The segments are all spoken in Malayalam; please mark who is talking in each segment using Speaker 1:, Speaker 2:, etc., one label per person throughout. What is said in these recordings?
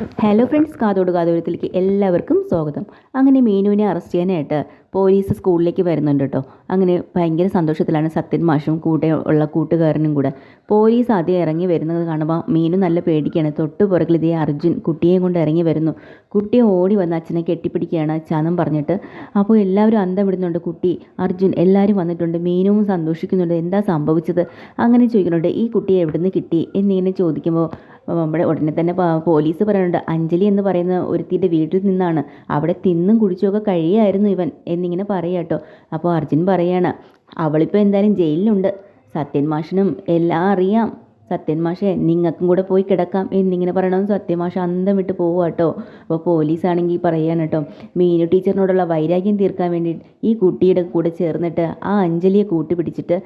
Speaker 1: ഹലോ ഫ്രണ്ട്സ് കാതോട് കാതോരത്തിലേക്ക് എല്ലാവർക്കും സ്വാഗതം. അങ്ങനെ മീനുവിനെ അറസ്റ്റ് ചെയ്യാനായിട്ട് പോലീസ് സ്കൂളിലേക്ക് വരുന്നുണ്ട് കേട്ടോ അങ്ങനെ ഭയങ്കര സന്തോഷത്തിലാണ് സത്യൻ മാഷും കൂടെ ഉള്ള കൂട്ടുകാരനും കൂടെ. പോലീസ് ആദ്യം ഇറങ്ങി വരുന്നത് കാണുമ്പോൾ മീനു നല്ല പേടിക്കുകയാണ് തൊട്ട് പുറകിൽ ഇതേ അർജുൻ കുട്ടിയെയും കൊണ്ട് ഇറങ്ങി വരുന്നു. കുട്ടിയെ ഓടി വന്ന് അച്ഛനെ കെട്ടിപ്പിടിക്കുകയാണ് ചാനം പറഞ്ഞിട്ട്. അപ്പോൾ എല്ലാവരും അന്തം വിടുന്നുണ്ട് കുട്ടി. അർജുൻ എല്ലാവരും വന്നിട്ടുണ്ട്. മീനുവും സന്തോഷിക്കുന്നുണ്ട്. എന്താ സംഭവിച്ചത്? അങ്ങനെ ചോദിക്കുന്നുണ്ട്. ഈ കുട്ടിയെ എവിടുന്ന് കിട്ടി? എന്നിങ്ങനെ ചോദിക്കുമ്പോൾ നമ്മുടെ ഉടനെ തന്നെ പോലീസ് പറയുന്നുണ്ട് അഞ്ജലി എന്ന് പറയുന്ന ഒരുത്തിന്റെ വീട്ടിൽ നിന്നാണ്. അവിടെ തിന്നും കുടിച്ചുമൊക്കെ കഴിയായിരുന്നു ഇവൻ എന്നിങ്ങനെ പറയുക കേട്ടോ അപ്പോൾ അർജുൻ പറയാണ് അവളിപ്പോൾ എന്തായാലും ജയിലിലുണ്ട്. സത്യൻ മാഷിനും എല്ലാം അറിയാം. സത്യൻ മാഷെ നിങ്ങൾക്കും കൂടെ പോയി കിടക്കാം എന്നിങ്ങനെ പറയണമെന്ന് സത്യൻ മാഷ് അന്തം വിട്ട് പോവുക കേട്ടോ അപ്പോൾ പോലീസാണെങ്കിൽ പറയാണ് കേട്ടോ മീനു ടീച്ചറിനോടുള്ള വൈരാഗ്യം തീർക്കാൻ വേണ്ടി ഈ കുട്ടിയുടെ കൂടെ ചേർന്നിട്ട് ആ അഞ്ജലിയെ കൂട്ടുപിടിച്ചിട്ട്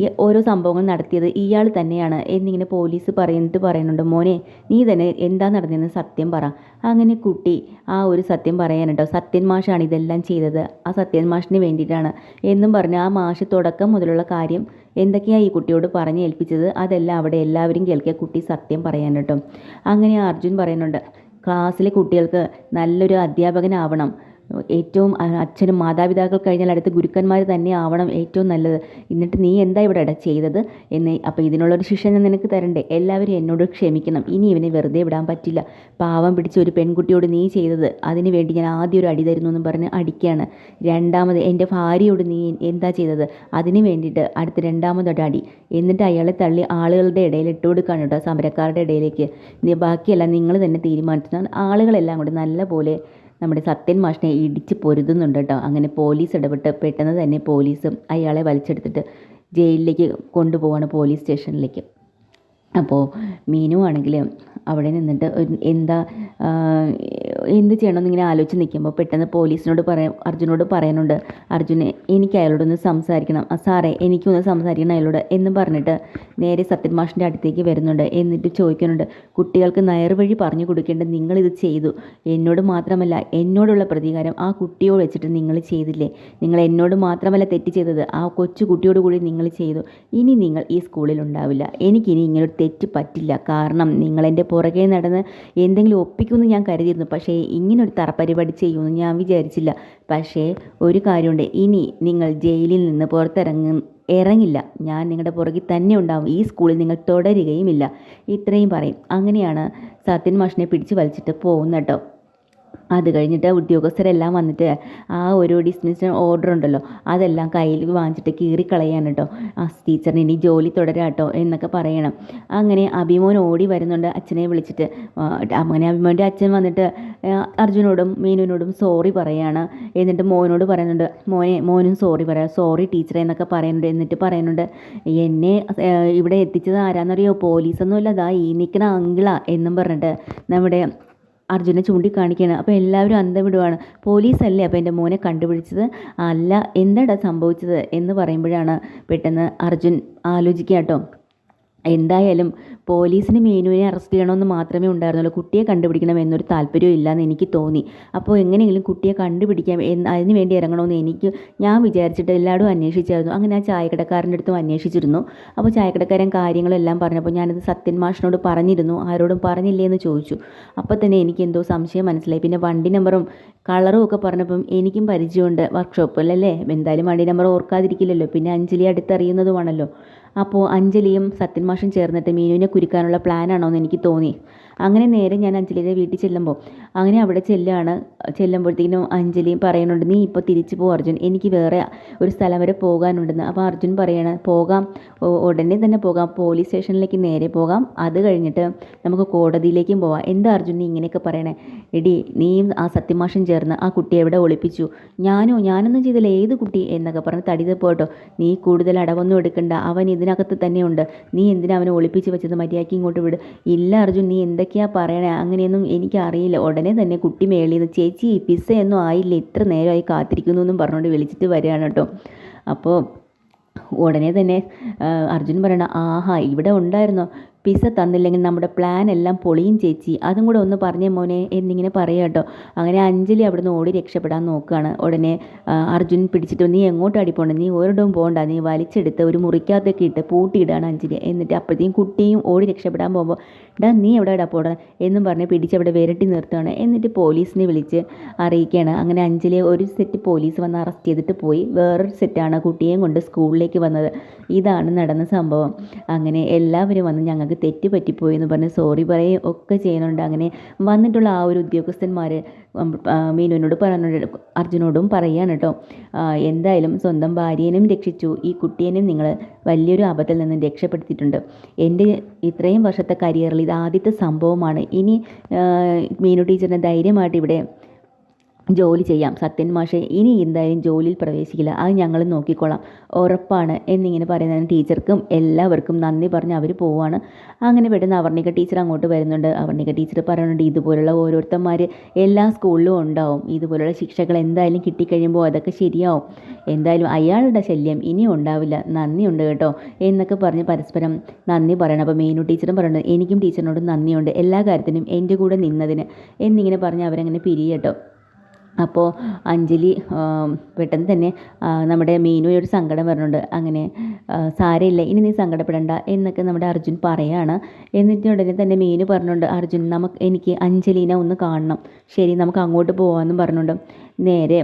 Speaker 1: ഈ ഓരോ സംഭവങ്ങൾ നടത്തിയത് ഇയാൾ തന്നെയാണ് എന്നിങ്ങനെ പോലീസ് പറയുന്നിട്ട് പറയുന്നുണ്ട്. മോനെ നീ തന്നെ എന്താ നടന്നതെന്ന് സത്യം പറ. അങ്ങനെ കുട്ടി ആ ഒരു സത്യം പറയാനുണ്ടോ സത്യൻ മാഷാണ് ഇതെല്ലാം ചെയ്തത്. ആ സത്യൻ മാഷിന് വേണ്ടിയിട്ടാണ്. എന്നും പറഞ്ഞ് ആ മാഷ് തുടക്കം മുതലുള്ള കാര്യം എന്തൊക്കെയാണ് ഈ കുട്ടിയോട് പറഞ്ഞ് ഏൽപ്പിച്ചത്? അതെല്ലാം അവിടെ എല്ലാവരും കേൾക്കുക കുട്ടി സത്യം പറയാൻ അങ്ങനെ അർജുൻ പറയുന്നുണ്ട് ക്ലാസ്സിലെ കുട്ടികൾക്ക് നല്ലൊരു അധ്യാപകനാവണം. ഏറ്റവും അച്ഛനും മാതാപിതാക്കൾ കഴിഞ്ഞാൽ അടുത്ത് ഗുരുക്കന്മാർ തന്നെ ആവണം ഏറ്റവും നല്ലത്. എന്നിട്ട് നീ എന്താ ഇവിടെ ഇട ചെയ്തത്? എന്ന് അപ്പോൾ ഇതിനുള്ളൊരു ശിക്ഷ ഞാൻ നിനക്ക് തരണ്ടേ? എല്ലാവരും എന്നോട് ക്ഷമിക്കണം. ഇനി ഇവനെ വെറുതെ വിടാൻ പറ്റില്ല. പാവം പിടിച്ച ഒരു പെൺകുട്ടിയോട് നീ ചെയ്തത് അതിന് വേണ്ടി ഞാൻ ആദ്യം ഒരു അടി തരുന്നു എന്ന് പറഞ്ഞ് അടിക്കുകയാണ് രണ്ടാമത് എന്റെ ഭാര്യയോട് നീ എന്താ ചെയ്തത്? അതിന് വേണ്ടിയിട്ട് അടുത്ത രണ്ടാമതൊരു അടി. എന്നിട്ട് അയാളെ തള്ളി ആളുകളുടെ ഇടയിൽ ഇട്ട് കൊടുക്കുകയാണ് കേട്ടോ സമരക്കാരുടെ ഇടയിലേക്ക്. ബാക്കിയെല്ലാം നിങ്ങൾ തന്നെ തീരുമാനിച്ചു ആളുകളെല്ലാം കൂടി നല്ല പോലെ നമ്മുടെ സത്യൻ മാഷിനെ ഇടിച്ച് പൊരുതുന്നുണ്ട് കേട്ടോ. അങ്ങനെ പോലീസ് ഇടപെട്ട് പെട്ടെന്ന് തന്നെ പോലീസും അയാളെ വലിച്ചെടുത്തിട്ട് ജയിലിലേക്ക് കൊണ്ടുപോവാണ് പോലീസ് സ്റ്റേഷനിലേക്ക്. അപ്പോൾ മീനു ആണെങ്കിൽ അവിടെ നിന്നിട്ട് എന്താ എന്ത് ചെയ്യണമെന്ന് ഇങ്ങനെ ആലോചിച്ച് നിൽക്കുമ്പോൾ പെട്ടെന്ന് പോലീസിനോട് പറയാം അർജുനോട് പറയാനുണ്ട് അർജുനെ എനിക്ക് അയാളോടൊന്ന് സംസാരിക്കണം. സാറേ എനിക്കൊന്ന് സംസാരിക്കണം അയാളോട് എന്ന് പറഞ്ഞിട്ട് നേരെ സത്യൻ മാഷിന്റെ അടുത്തേക്ക് വരുന്നുണ്ട്. എന്നിട്ട് ചോദിക്കുന്നുണ്ട് കുട്ടികൾക്ക് നേർവഴി പറഞ്ഞു കൊടുക്കേണ്ടത് നിങ്ങളിത് ചെയ്തു. എന്നോട് മാത്രമല്ല എന്നോടുള്ള പ്രതികാരം ആ കുട്ടിയോട് വെച്ചിട്ട് നിങ്ങൾ ചെയ്തില്ലേ? നിങ്ങൾ എന്നോട് മാത്രമല്ല തെറ്റ് ചെയ്തത്. ആ കൊച്ചു കുട്ടിയോട് കൂടി നിങ്ങൾ ചെയ്തു. ഇനി നിങ്ങൾ ഈ സ്കൂളിൽ ഉണ്ടാവില്ല. എനിക്കിനി ഇങ്ങനൊരു തെറ്റ് പറ്റില്ല. കാരണം നിങ്ങളെന്റെ പുറകെ നടന്ന് എന്തെങ്കിലും ഒപ്പിക്കുമെന്ന് ഞാൻ കരുതിയിരുന്നു. പക്ഷേ ഇങ്ങനൊരു തറപ്പരിപാടി ചെയ്യുമെന്ന് ഞാൻ വിചാരിച്ചില്ല. പക്ഷേ ഒരു കാര്യമുണ്ട്. ഇനി നിങ്ങൾ ജയിലിൽ നിന്ന് പുറത്തിറങ്ങും ഇറങ്ങില്ല. ഞാൻ നിങ്ങളുടെ പുറകിൽ തന്നെ ഉണ്ടാവും. ഈ സ്കൂളിൽ നിങ്ങൾ തുടരുകയുമില്ല. ഇത്രയും പറയും. അങ്ങനെയാണ് സത്യൻ മാഷിനെ പിടിച്ച് വലിച്ചിട്ട് പോകുന്നട്ടോ അത് കഴിഞ്ഞിട്ട് ഉദ്യോഗസ്ഥരെല്ലാം വന്നിട്ട് ആ ഒരു ഡിസ്മിസ് ഓർഡർ ഉണ്ടല്ലോ അതെല്ലാം കയ്യിൽ വാങ്ങിച്ചിട്ട് കീറിക്കളയാണ് കേട്ടോ ആ ടീച്ചറിന് ഇനി ജോലി തുടരാട്ടോ എന്നൊക്കെ പറയണം. അങ്ങനെ അഭിമോൻ ഓടി വരുന്നുണ്ട് അച്ഛനെ വിളിച്ചിട്ട്. അങ്ങനെ അഭിമോന്റെ അച്ഛൻ വന്നിട്ട് അർജുനോടും മീനുവിനോടും സോറി പറയാണ് എന്നിട്ട് മോനോട് പറയുന്നുണ്ട് മോനെ മോനും സോറി പറയാം സോറി ടീച്ചറെ എന്നൊക്കെ പറയുന്നുണ്ട് എന്നിട്ട് പറയുന്നുണ്ട് എന്നെ ഇവിടെ എത്തിച്ചത് ആരാന്നറിയോ? പോലീസൊന്നുമില്ല അതാ ഈ നിൽക്കുന്ന അങ്കിളാ എന്നും പറഞ്ഞിട്ട് നമ്മുടെ അർജുനെ ചൂണ്ടിക്കാണിക്കുകയാണ്. അപ്പോൾ എല്ലാവരും അന്തം വിടുവാണ് പോലീസല്ലേ അപ്പോൾ എന്റെ മോനെ കണ്ടുപിടിച്ചത്? അല്ല എന്താടാ സംഭവിച്ചത് എന്ന് പറയുമ്പോഴാണ് പെട്ടെന്ന് അർജുൻ ആലോചിക്കുക കേട്ടോ. എന്തായാലും പോലീസിന് മീനുവിനെ അറസ്റ്റ് ചെയ്യണമെന്ന് മാത്രമേ ഉണ്ടായിരുന്നുള്ളൂ. കുട്ടിയെ കണ്ടുപിടിക്കണം എന്നൊരു താല്പര്യവും ഇല്ലയെന്ന് എനിക്ക് തോന്നി. അപ്പോൾ എങ്ങനെയെങ്കിലും കുട്ടിയെ കണ്ടുപിടിക്കാം എന്ന് അതിന് വേണ്ടി ഇറങ്ങണമെന്ന് എനിക്ക് ഞാൻ വിചാരിച്ചിട്ട് എല്ലാവരും അന്വേഷിച്ചായിരുന്നു. അങ്ങനെ ആ ചായക്കടക്കാരന്റെ അടുത്തും അന്വേഷിച്ചിരുന്നു. അപ്പോൾ ചായക്കടക്കാരൻ കാര്യങ്ങളെല്ലാം പറഞ്ഞപ്പോൾ ഞാനത് സത്യൻ മാഷിനോട് പറഞ്ഞിരുന്നു. ആരോടും പറഞ്ഞില്ലേ എന്ന് ചോദിച്ചു. അപ്പോൾ തന്നെ എനിക്ക് എന്തോ സംശയം മനസ്സിലായി. പിന്നെ വണ്ടി നമ്പറും കളറും ഒക്കെ പറഞ്ഞപ്പം എനിക്കും പരിചയമുണ്ട് വർക്ക്ഷോപ്പിലല്ലേ? എന്തായാലും വണ്ടി നമ്പർ ഓർക്കാതിരിക്കില്ലല്ലോ. പിന്നെ അഞ്ജലി അടുത്തറിയുന്നതുമാണല്ലോ. അപ്പോൾ അഞ്ജലിയും സത്യൻ മാഷും ചേർന്നിട്ട് മീനുവിനെ കുരുക്കാനുള്ള പ്ലാനാണോ എന്ന് എനിക്ക് തോന്നി. അങ്ങനെ നേരെ ഞാൻ അഞ്ജലിയുടെ വീട്ടിൽ ചെല്ലുമ്പോൾ അങ്ങനെ അവിടെ ചെല്ലുകയാണ് ചെല്ലുമ്പോഴത്തേക്കിനും അഞ്ജലിയും പറയുന്നുണ്ട് നീ ഇപ്പോൾ തിരിച്ചു പോ അർജുൻ എനിക്ക് വേറെ ഒരു സ്ഥലം വരെ പോകാനുണ്ടെന്ന്. അപ്പോൾ അർജുൻ പറയണ പോകാം ഉടനെ തന്നെ പോകാം പോലീസ് സ്റ്റേഷനിലേക്ക് നേരെ പോകാം അത് കഴിഞ്ഞിട്ട് നമുക്ക് കോടതിയിലേക്കും പോവാം. എന്താ അർജുൻ നീ ഇങ്ങനെയൊക്കെ പറയണേ? എടി നീയും ആ സത്യമാഷൻ ചേർന്ന് ആ കുട്ടിയെ എവിടെ ഒളിപ്പിച്ചു. ഞാനോ? ഞാനൊന്നും ചെയ്തില്ല ഏത് കുട്ടി? എന്നൊക്കെ പറഞ്ഞ് തടിത് പോട്ടോ നീ കൂടുതൽ അടവൊന്നും എടുക്കണ്ട അവൻ ഇതിനകത്ത് തന്നെയുണ്ട് നീ എന്തിനാ അവനെ ഒളിപ്പിച്ച് വെച്ചത്? മര്യാദയ്ക്ക് ഇങ്ങോട്ട് വിട്. ഇല്ല അർജുൻ നീ എന്തൊക്കെയാ പറയണേ? അങ്ങനെയൊന്നും എനിക്കറിയില്ല. ഉടനെ തന്നെ കുട്ടി മേളിൽ നിന്ന് ചേച്ചി പിസ്സയൊന്നും ആയില്ല. ഇത്ര നേരമായി കാത്തിരിക്കുന്നു എന്നും പറഞ്ഞുകൊണ്ട് വിളിച്ചിട്ട് വരികയാണ് കേട്ടോ. അപ്പോൾ ഉടനെ തന്നെ അർജുൻ പറയണ ആഹാ ഇവിടെ ഉണ്ടായിരുന്നോ? പിസ തന്നില്ലെങ്കിൽ നമ്മുടെ പ്ലാൻ എല്ലാം പൊളിയും ചേച്ചി. അതും കൂടെ ഒന്ന് പറഞ്ഞേ മോനെ എന്നിങ്ങനെ പറയുക കേട്ടോ അങ്ങനെ അഞ്ജലി അവിടുന്ന് ഓടി രക്ഷപ്പെടാൻ നോക്കുകയാണ് ഉടനെ അർജുൻ പിടിച്ചിട്ട് നീ എങ്ങോട്ട് അടിപ്പോണ്ട നീ ഒരിടവും പോകണ്ട നീ വലിച്ചെടുത്ത് ഒരു മുറിക്കകത്തൊക്കെ ഇട്ട് പൂട്ടിയിടാണ് അഞ്ജലി. എന്നിട്ട് അപ്പോഴത്തേക്കും കുട്ടിയും ഓടി രക്ഷപ്പെടാൻ പോകുമ്പോൾ ഡാ നീ എവിടെ ഇടാ പോടാ എന്നും പറഞ്ഞ് പിടിച്ച് അവിടെ വിരട്ടി നിർത്തുകയാണ് എന്നിട്ട് പോലീസിനെ വിളിച്ച് അറിയിക്കുകയാണ് അങ്ങനെ അഞ്ജലിയെ ഒരു സെറ്റ് പോലീസ് വന്ന് അറസ്റ്റ് ചെയ്തിട്ട് പോയി. വേറൊരു സെറ്റാണ് കുട്ടിയെയും കൊണ്ട് സ്കൂളിലേക്ക് വന്നത്. ഇതാണ് നടന്ന സംഭവം. അങ്ങനെ എല്ലാവരും വന്ന് ഞങ്ങൾക്ക് തെറ്റ് പറ്റിപ്പോയി എന്ന് പറഞ്ഞ് സോറി പറയുകയും ഒക്കെ ചെയ്യുന്നുണ്ട്. അങ്ങനെ വന്നിട്ടുള്ള ആ ഒരു ഉദ്യോഗസ്ഥന്മാർ മീനുവിനോട് പറഞ്ഞു അർജുനോടും പറയാണ് കേട്ടോ എന്തായാലും സ്വന്തം ഭാര്യേനും രക്ഷിച്ചു. ഈ കുട്ടിയേനും നിങ്ങൾ വലിയൊരു ആപത്തിൽ നിന്ന് രക്ഷപ്പെടുത്തിയിട്ടുണ്ട്. എന്റെ ഇത്രയും വർഷത്തെ കരിയറിൽ ഇത് ആദ്യത്തെ സംഭവമാണ്. ഇനി മീനു ടീച്ചറിനെ ധൈര്യമായിട്ട് ഇവിടെ ജോലി ചെയ്യാം. സത്യൻ മാഷെ ഇനി എന്തായാലും ജോലിയിൽ പ്രവേശിക്കില്ല. അത് ഞങ്ങൾ നോക്കിക്കോളാം. ഉറപ്പാണ് എന്നിങ്ങനെ പറയുന്നതിന് ടീച്ചർക്കും എല്ലാവർക്കും നന്ദി പറഞ്ഞ് അവർ പോവാണ്. അങ്ങനെ പെട്ടെന്ന് അവർണിക ടീച്ചർ അങ്ങോട്ട് വരുന്നുണ്ട്. അവർണിക ടീച്ചർ പറയുന്നുണ്ട് ഇതുപോലുള്ള ഓരോരുത്തന്മാർ എല്ലാ സ്കൂളിലും ഉണ്ടാവും. ഇതുപോലുള്ള ശിക്ഷകൾ എന്തായാലും കിട്ടിക്കഴിയുമ്പോൾ അതൊക്കെ ശരിയാവും. എന്തായാലും അയാളുടെ ശല്യം ഇനിയും ഉണ്ടാവില്ല. നന്ദിയുണ്ട് കേട്ടോ എന്നൊക്കെ പറഞ്ഞ് പരസ്പരം നന്ദി പറയണം. അപ്പോൾ മീനു ടീച്ചറും പറയുന്നുണ്ട് എനിക്കും ടീച്ചറിനോട് നന്ദിയുണ്ട്. എല്ലാ കാര്യത്തിനും എന്റെ കൂടെ നിന്നതിന് എന്നിങ്ങനെ പറഞ്ഞ് അവരങ്ങനെ പിരിയട്ടോ. അപ്പോൾ അഞ്ജലി പെട്ടെന്ന് തന്നെ നമ്മുടെ മീനു ഒരു സങ്കടം വരുന്നുണ്ട്. അങ്ങനെ സാരമില്ല ഇനി നീ സങ്കടപ്പെടണ്ട എന്നൊക്കെ നമ്മുടെ അർജുൻ പറയാണ്. എന്നിട്ട് ഉടനെ തന്നെ മീനു പറഞ്ഞുകൊണ്ട് അർജുൻ നമുക്ക് എനിക്ക് അഞ്ജലീനെ ഒന്ന് കാണണം. ശരി നമുക്ക് അങ്ങോട്ട് പോകാമെന്നും പറഞ്ഞുകൊണ്ട് നേരെ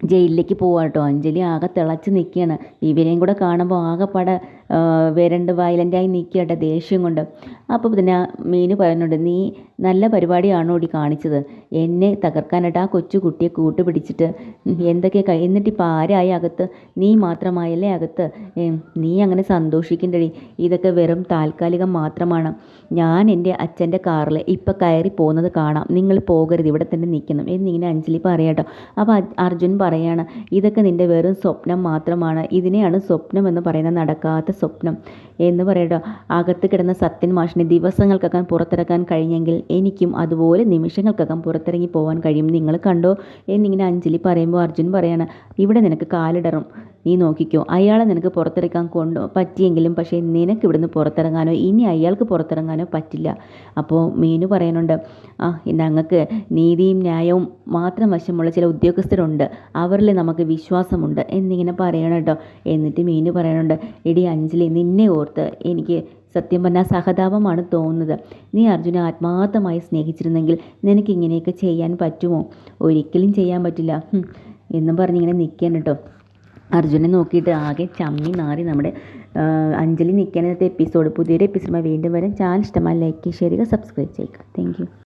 Speaker 1: ജയിലിലേക്ക് പോവാട്ടോ. അഞ്ജലി ആകെ തിളച്ച് നിൽക്കുകയാണ് ഇവരെയും കൂടെ കാണുമ്പോൾ ആകെപ്പാടെ വരണ്ട് വയലന്റായി നിൽക്കട്ടെ ദേഷ്യം കൊണ്ട്. അപ്പോൾ പിന്നെ മീനു പറയുന്നുണ്ട് നീ നല്ല പരിപാടിയാണോ ഓടി കാണിച്ചത്? എന്നെ തകർക്കാനായിട്ട് ആ കൊച്ചു കുട്ടിയെ കൂട്ടുപിടിച്ചിട്ട് എന്തൊക്കെ കൈ എന്നിട്ട് ഇപ്പോൾ ആരായി അകത്ത്? നീ മാത്രമായല്ലേ അകത്ത്? നീ അങ്ങനെ സന്തോഷിക്കണ്ടടി. ഇതൊക്കെ വെറും താൽക്കാലികം മാത്രമാണ്. ഞാൻ എന്റെ അച്ഛന്റെ കാറിൽ ഇപ്പോൾ കയറി പോകുന്നത് കാണാം. നിങ്ങൾ പോകരുത് ഇവിടെ തന്നെ നിൽക്കണം എന്നിങ്ങനെ അഞ്ജലി പറയാട്ടോ അപ്പോൾ അർജുൻ പറയാണ് ഇതൊക്കെ നിന്റെ വെറും സ്വപ്നം മാത്രമാണ്. ഇതിനെയാണ് സ്വപ്നം എന്ന് പറയുന്നത് നടക്കാത്ത സ്വപ്നം എന്ന് പറയട്ടോ. അകത്ത് കിടന്ന സത്യൻ മാഷിനെ ദിവസങ്ങൾക്കകം പുറത്തിറക്കാൻ കഴിഞ്ഞെങ്കിൽ എനിക്കും അതുപോലെ നിമിഷങ്ങൾക്കകം പുറത്തിറങ്ങി പോകാൻ കഴിയും. നിങ്ങൾ കണ്ടോ എന്നിങ്ങനെ അഞ്ജലി പറയുമ്പോൾ അർജുൻ പറയാണ് ഇവിടെ നിനക്ക് കാലിടറും. നീ നോക്കിക്കോ അയാളെ നിനക്ക് പുറത്തിറക്കാൻ കൊണ്ട് പറ്റിയെങ്കിലും പക്ഷേ നിനക്ക് ഇവിടുന്ന് പുറത്തിറങ്ങാനോ ഇനി അയാൾക്ക് പുറത്തിറങ്ങാനോ പറ്റില്ല. അപ്പോൾ മീനു പറയുന്നുണ്ട് ആ ഞങ്ങൾക്ക് നീതിയും ന്യായവും മാത്രം വശമുള്ള ചില ഉദ്യോഗസ്ഥരുണ്ട്. അവരിൽ നമുക്ക് വിശ്വാസമുണ്ട് എന്നിങ്ങനെ പറയണം കേട്ടോ. എന്നിട്ട് മീനു പറയുന്നുണ്ട് എടി അഞ്ജലി നിന്നെ ഓർത്ത് എനിക്ക് സത്യം പറഞ്ഞാൽ സഹതാപമാണ് തോന്നുന്നത്. നീ അർജുനെ ആത്മാർത്ഥമായി സ്നേഹിച്ചിരുന്നെങ്കിൽ നിനക്ക് ഇങ്ങനെയൊക്കെ ചെയ്യാൻ പറ്റുമോ? ഒരിക്കലും ചെയ്യാൻ പറ്റില്ല എന്നും പറഞ്ഞിങ്ങനെ നിൽക്കാൻ കേട്ടോ. അർജുനെ നോക്കിയിട്ട് ആകെ ചമ്മി നാറി നമ്മുടെ അഞ്ജലി നിൽക്കാനത്തെ എപ്പിസോഡ് പുതിയൊരു എപ്പിസോഡ് വീണ്ടും വരും. ചാനൽ ഇഷ്ടമായി ലൈക്ക് ചെയ്യുക സബ്സ്ക്രൈബ് ചെയ്യുക. താങ്ക്